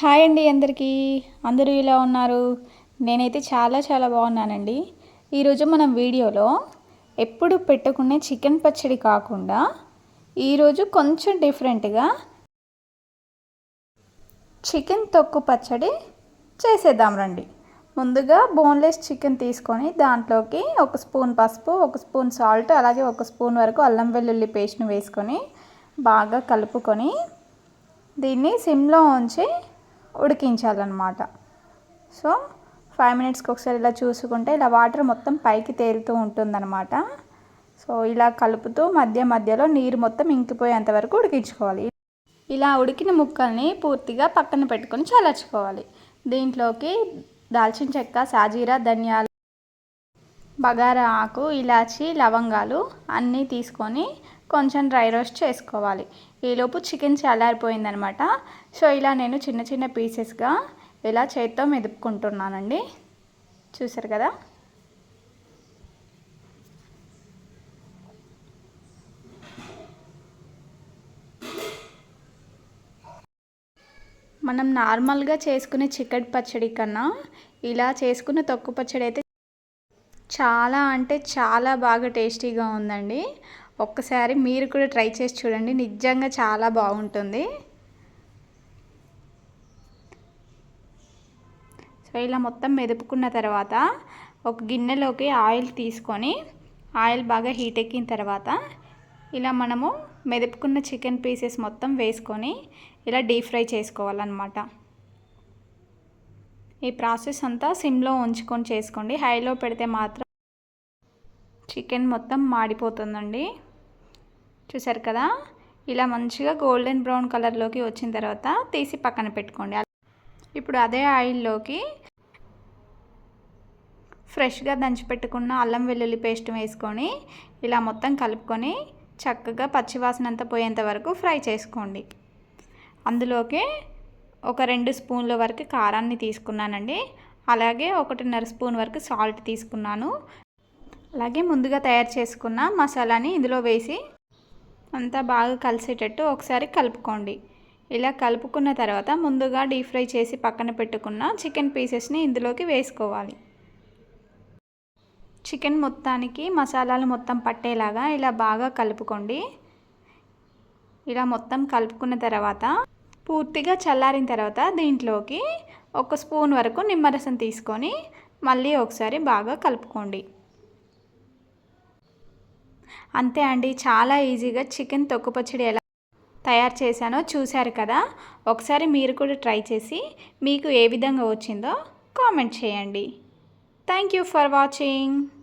Hi అండి అందరికీ. అందరూ ఇలా ఉన్నారు? నేనైతే చాలా చాలా బాగున్నానండి. ఈరోజు మనం వీడియోలో ఎప్పుడు పెట్టుకునే చికెన్ పచ్చడి కాకుండా ఈరోజు కొంచెం డిఫరెంట్గా చికెన్ తొక్కు పచ్చడి చేసేద్దాం రండి. ముందుగా బోన్లెస్ చికెన్ తీసుకొని దాంట్లోకి ఒక స్పూన్ పసుపు ఒక స్పూన్ సాల్ట్ అలాగే ఒక స్పూన్ వరకు అల్లం వెల్లుల్లి పేస్ట్ని వేసుకొని బాగా కలుపుకొని దీన్ని సిమ్లో ఉంచి ఉడికించాలన్నమాట. సో ఫైవ్ మినిట్స్కి ఒకసారి ఇలా చూసుకుంటే ఇలా వాటర్ మొత్తం పైకి తేలుతూ ఉంటుందన్నమాట. సో ఇలా కలుపుతూ మధ్య మధ్యలో నీరు మొత్తం ఇంకిపోయేంత వరకు ఉడికించుకోవాలి. ఇలా ఉడికిన ముక్కల్ని పూర్తిగా పక్కన పెట్టుకొని చల్లర్చుకోవాలి. దీంట్లోకి దాల్చిన చెక్క సాజీరా ధనియాలు బగారా ఆకు ఇలాచి లవంగాలు అన్నీ తీసుకొని కొంచెం డ్రై రోస్ట్ చేసుకోవాలి. ఈలోపు చికెన్ చల్లారిపోయిందనమాట. సో ఇలా నేను చిన్న చిన్న పీసెస్గా ఇలా చేత్తో మెదుపుకుంటున్నానండి. చూసారు కదా? మనం నార్మల్గా చేసుకునే చికెన్ పచ్చడి కన్నా ఇలా చేసుకున్న తొక్కు పచ్చడి అయితే చాలా అంటే చాలా బాగా టేస్టీగా ఉందండి. ఒక్కసారి మీరు కూడా ట్రై చేసి చూడండి. నిజంగా చాలా బాగుంటుంది. సో ఇలా మొత్తం మెదుపుకున్న తర్వాత ఒక గిన్నెలోకి ఆయిల్ తీసుకొని ఆయిల్ బాగా హీట్ ఎక్కిన తర్వాత ఇలా మనము మెదుపుకున్న చికెన్ పీసెస్ మొత్తం వేసుకొని ఇలా డీప్ ఫ్రై చేసుకోవాలన్నమాట. ఈ ప్రాసెస్ అంతా సిమ్లో ఉంచుకొని చేసుకోండి. హైలో పెడితే మాత్రం చికెన్ మొత్తం మాడిపోతుందండి. చూసారు కదా? ఇలా మంచిగా గోల్డెన్ బ్రౌన్ కలర్లోకి వచ్చిన తర్వాత తీసి పక్కన పెట్టుకోండి. ఇప్పుడు అదే ఆయిల్లోకి ఫ్రెష్గా దంచిపెట్టుకున్న అల్లం వెల్లుల్లి పేస్ట్ వేసుకొని ఇలా మొత్తం కలుపుకొని చక్కగా పచ్చివాసన అంతా పోయేంత వరకు ఫ్రై చేసుకోండి. అందులోకి ఒక రెండు స్పూన్ల వరకు కారాన్ని తీసుకున్నానండి. అలాగే ఒకటిన్నర స్పూన్ వరకు సాల్ట్ తీసుకున్నాను. అలాగే ముందుగా తయారు చేసుకున్న మసాలాని ఇందులో వేసి అంతా బాగా కలిసేటట్టు ఒకసారి కలుపుకోండి. ఇలా కలుపుకున్న తర్వాత ముందుగా డీప్ ఫ్రై చేసి పక్కన పెట్టుకున్న చికెన్ పీసెస్ని ఇందులోకి వేసుకోవాలి. చికెన్ మొత్తానికి మసాలాలు మొత్తం పట్టేలాగా ఇలా బాగా కలుపుకోండి. ఇలా మొత్తం కలుపుకున్న తర్వాత పూర్తిగా చల్లారిన తర్వాత దీంట్లోకి ఒక స్పూన్ వరకు నిమ్మరసం తీసుకొని మళ్ళీ ఒకసారి బాగా కలుపుకోండి. అంతే అండి చాలా ఈజీగా చికెన్ తొక్కు పచ్చడి ఎలా తయారు చేశానో చూశారు కదా. ఒకసారి మీరు కూడా ట్రై చేసి మీకు ఏ విధంగా వచ్చిందో కామెంట్ చేయండి. Thank you for watching.